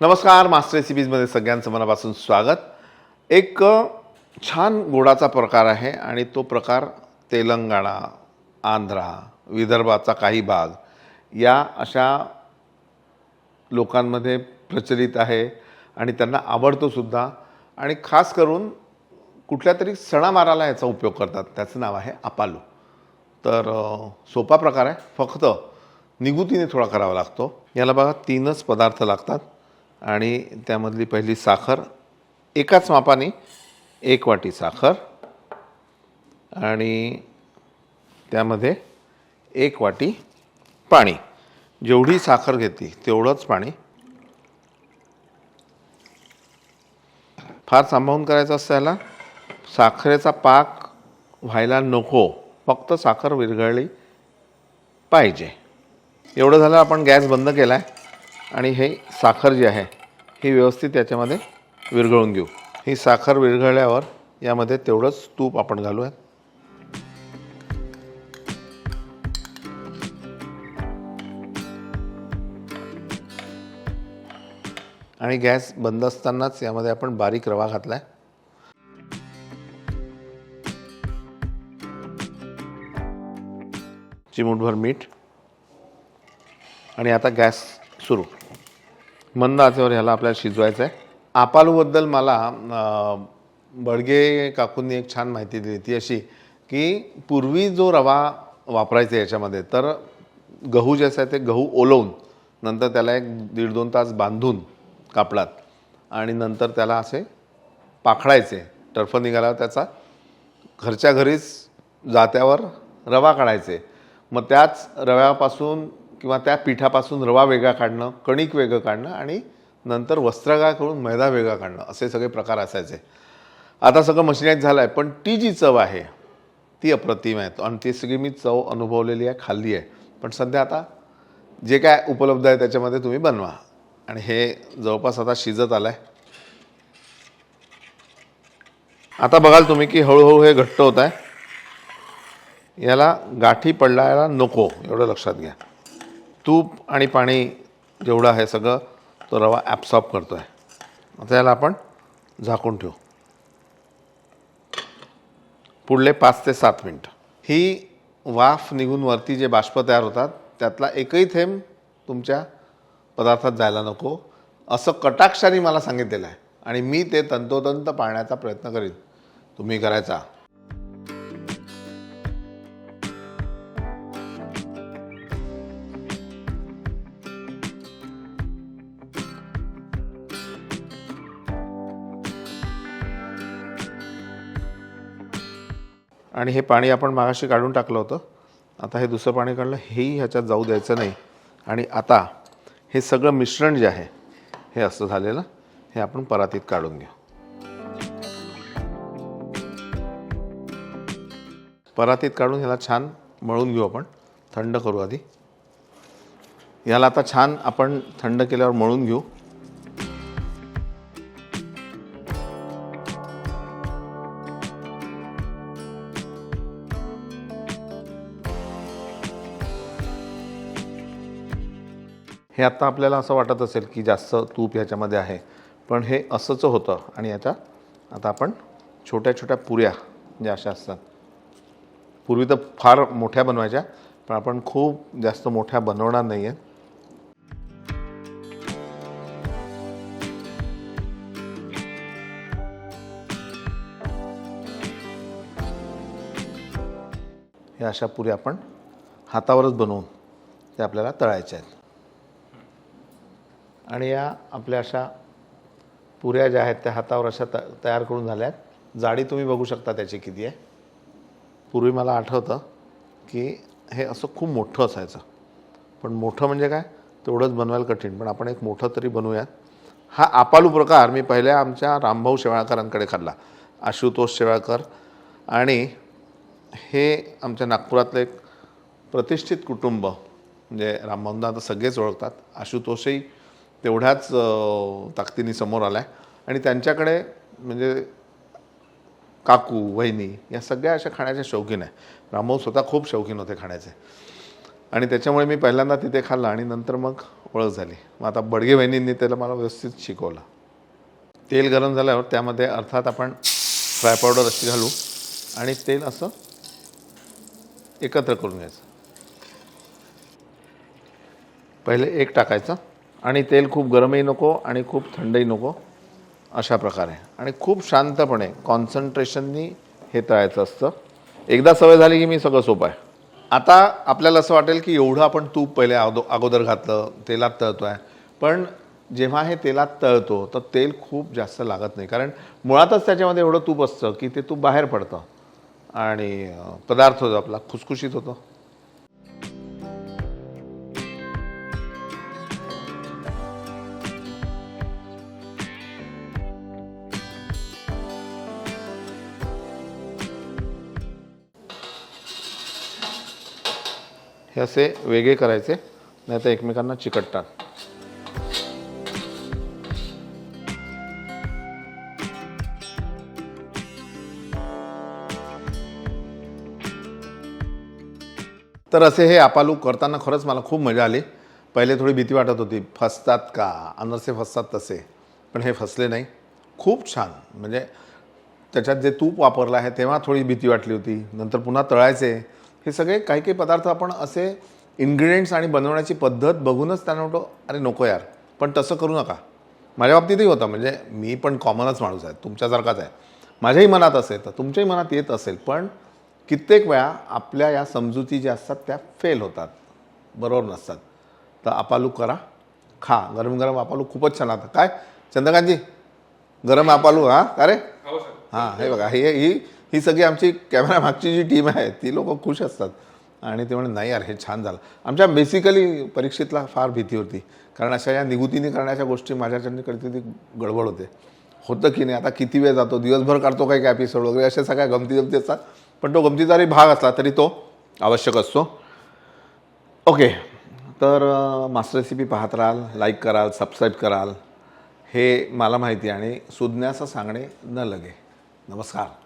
नमस्कार मास्टर रेसिपीजमध्ये सगळ्यांचं मनापासून स्वागत. एक छान गोडाचा प्रकार आहे आणि तो प्रकार तेलंगणा आंध्रा विदर्भाचा काही भाग या अशा लोकांमध्ये प्रचलित आहे आणि त्यांना आवडतोसुद्धा आणि खास करून कुठल्या तरी सणामाराला याचा उपयोग करतात. त्याचं नाव आहे अपालू. तर सोपा प्रकार आहे. फक्त निगुतीने थोडा करावा लागतो. याला बघा तीनच पदार्थ लागतात. आणि त्यामधली पहिली साखर एकाच मापाने एक वाटी साखर आणि त्यामध्ये एक वाटी पाणी. जेवढी साखर घेतली तेवढंच पाणी. फार सांभाळून करायचं असतं याला. साखरेचा पाक व्हायला नको. फक्त साखर विरघळली पाहिजे. एवढं झालं आपण गॅस बंद केला आहे आणि हे साखर जी आहे ही व्यवस्थित याच्यामध्ये विरघळून घेऊ. ही साखर विरघळल्यावर यामध्ये तेवढंच तूप आपण घालूयात. आणि गॅस बंद असतानाच यामध्ये आपण बारीक रवा घातला आहे चिमूटभर मीठ. आणि आता गॅस सुरू. मंद आचेवर ह्याला आपल्याला शिजवायचं आहे आपालूबद्दल मला बडगे काकूंनी एक छान माहिती दिली ती अशी की पूर्वी जो रवा वापरायचा याच्यामध्ये तर गहू जे आहे ते गहू ओलवून नंतर त्याला एक दीड दोन तास बांधून कापडात आणि नंतर त्याला असे पाखडायचे. टर्फ निघाल्यावर त्याचा घरच्या घरीच जात्यावर रवा काढायचे. मग त्याच रव्यापासून किंवा त्या पिठापासून रवा वेगळा काढणं कणिक वेगळं काढणं आणि नंतर वस्त्रगाळ करून मैदा वेगळा काढणं असे सगळे प्रकार असायचे. आता सगळं मशिनाईज झालं आहे पण ती जी चव आहे ती अप्रतिम आहे. आणि ती सगळी मी चव अनुभवलेली आहे खाल्ली आहे. पण सध्या आता जे काय उपलब्ध आहे त्याच्यामध्ये तुम्ही बनवा. आणि हे जवळपास आता शिजत आलं आहे आता बघाल तुम्ही की हळूहळू हे घट्ट होत आहे याला गाठी पडलायला नको एवढं लक्षात घ्या. तूप आणि पाणी जेवढं आहे सगळं तो रवा ॲब्सॉर्ब करतो आहे आता याला आपण झाकून ठेवू. पुढले पाच ते सात मिनटं. ही वाफ निघून वरती जे बाष्प तयार होतात त्यातला एकही थेंब तुमच्या पदार्थात जायला नको. असं कटाक्षाने मला सांगितलेलं आहे आणि मी ते तंतोतंत पाळण्याचा प्रयत्न करीन. तुम्ही करायचा. आणि हे पाणी आपण मागाशी काढून टाकलं होतं. आता हे दुसरं पाणी काढलं हेही ह्याच्यात जाऊ द्यायचं नाही. आणि आता हे सगळं मिश्रण जे आहे हे असं झालेलं हे आपण परातीत काढून घेऊ. परातीत काढून ह्याला छान मळून घेऊ आपण. थंड करू आधी. याला आता छान आपण थंड केल्यावर मळून घेऊ. हे आत्ता आपल्याला असं वाटत असेल की जास्त तूप ह्याच्यामध्ये आहे. पण हे असंच होतं आणि याच्या आता आपण छोट्या छोट्या पुऱ्या ज्या अशा असतात. पूर्वी तर फार मोठ्या बनवायच्या पण आपण खूप जास्त मोठ्या बनवणार नाही आहेत ह्या अशा पुऱ्या आपण हातावरच बनवून त्या आपल्याला तळायच्या आहेत. आणि या आपल्या अशा पुऱ्या ज्या आहेत त्या हातावर अशा त तयार करून झाल्या आहेत जाडी तुम्ही बघू शकता त्याची किती आहे. पूर्वी मला आठवतं की हे असं खूप मोठं असायचं. पण मोठं म्हणजे काय? तेवढंच बनवायला कठीण. पण आपण एक मोठं तरी बनवूयात. हा आपालू प्रकार मी पहिल्या आमच्या रामभाऊ शेवाळकरांकडे खाल्ला. आशुतोष शेवाळकर. आणि हे आमच्या नागपुरातलं एक प्रतिष्ठित कुटुंब म्हणजे रामभाऊंना आता सगळेच ओळखतात. आशुतोषही तेवढ्याच ताकदीने समोर आल्या. आणि त्यांच्याकडे म्हणजे काकू वहिनी या सगळ्या अशा खाण्याच्या शौकीन आहे रामभाऊ स्वतः खूप शौकीन होते खाण्याचे. आणि त्याच्यामुळे मी पहिल्यांदा तिथे खाल्लं आणि नंतर मग ओळख झाली. मग आता बडगे वहिनींनी त्याला मला व्यवस्थित शिकवलं. तेल गरम झाल्यावर त्यामध्ये अर्थात आपण फ्राय पावडर अशी घालू आणि तेल असं एकत्र करून घ्यायचं. पहिले एक टाकायचं. आणि तेल खूप गरमही नको आणि खूप थंडही नको अशा प्रकारे. आणि खूप शांतपणे कॉन्सन्ट्रेशननी हे तळायचं असतं. एकदा सवय झाली की मी सगळं सोपं आहे. आता आपल्याला असं वाटेल की एवढं आपण तूप पहिले अगो अगोदर घातलं तेलात तळतो आहे पण जेव्हा हे तेलात तळतो तर तेल खूप जास्त लागत नाही. कारण मुळातच त्याच्यामध्ये एवढं तूप असतं की ते तूप बाहेर पडतं. आणि पदार्थ जो आपला खुसखुशीत होतो. हे असे वेगळे करायचे नाही तर एकमेकांना चिकटतात. तर असे हे आपालू करताना खरंच मला खूप मजा आली. पहिले थोडी भीती वाटत होती फसतात का? अनरसे फसतात तसे. पण हे फसले नाही. खूप छान. म्हणजे त्याच्यात जे तूप वापरलं आहे तेव्हा थोडी भीती वाटली होती. नंतर पुन्हा तळायचे. हे सगळे काही काही पदार्थ आपण असे इन्ग्रेडियंट्स आणि बनवण्याची पद्धत बघूनच त्यांना म्हणतो अरे नको यार. पण तसं करू नका. माझ्या बाबतीतही होतं. म्हणजे मी पण कॉमनच माणूस आहे. तुमच्यासारखाच आहे. माझ्याही मनात असेल तर तुमच्याही मनात येत असेल पण कित्येक वेळा आपल्या या समजुती ज्या असतात त्या फेल होतात. बरोबर नसतात. तर आपालू करा. खा. गरम गरम आपालू खूपच छान आता काय? चंद्रकांतजी गरम आपालू हां? का रे हां हे बघा. हे ही ही सगळी आमची कॅमेरा मागची जी टीम आहे ती लोक खुश असतात. आणि ते म्हणे नाही यार हे छान झालं. आमच्या बेसिकली परीक्षेतला फार भीती होती. कारण अशा या निगुतीने करण्याच्या गोष्टी माझ्याच्याने कधीकधी गडबड होते. होतं की नाही आता किती वेळ जातो दिवसभर काढतो काही एपिसोड वगैरे अशा सगळ्या गमती जमती असतात. पण तो गमतीचा भाग असला तरी तो आवश्यक असतो. ओके तर मास्टर रेसिपी पाहत राहाल लाईक कराल सबस्क्राईब कराल. हे मला माहिती आणि सुज्ञाचं सांगणे न लगे. नमस्कार.